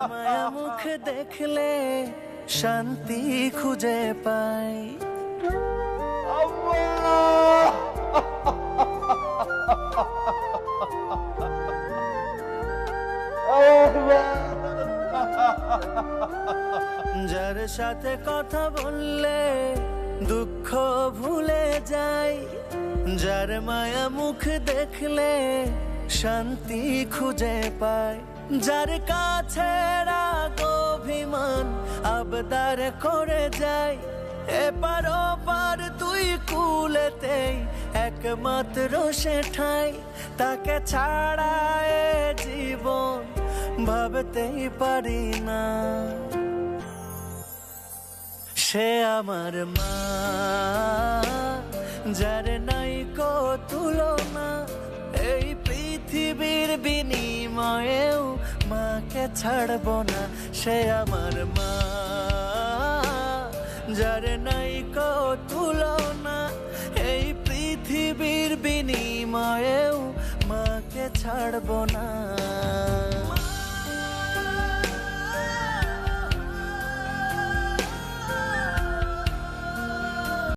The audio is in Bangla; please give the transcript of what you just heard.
মায়া মুখ দেখলে শান্তি খুঁজে পাই। যার সাথে কথা বললে দুঃখ ভুলে যাই। যার মায়া মুখ দেখলে শান্তি খুঁজে পায় যার কাছে রাগ, অভিমান, আবদার করে যায়। এপার ওপার তুই কুলেতেই একমাত্র সে ঠাই। তাকে ছাড়া এ জীবন ভাবতেই পারি না। সে আমার মা, যার নাই কো তুলনা, এই পৃথিবীর বিনিময়েও মাকে ছাড়ব না, সে আমার মা। যার নাই তুলনা এই পৃথিবীর বিনিময়েও মাকে ছাড়ব না।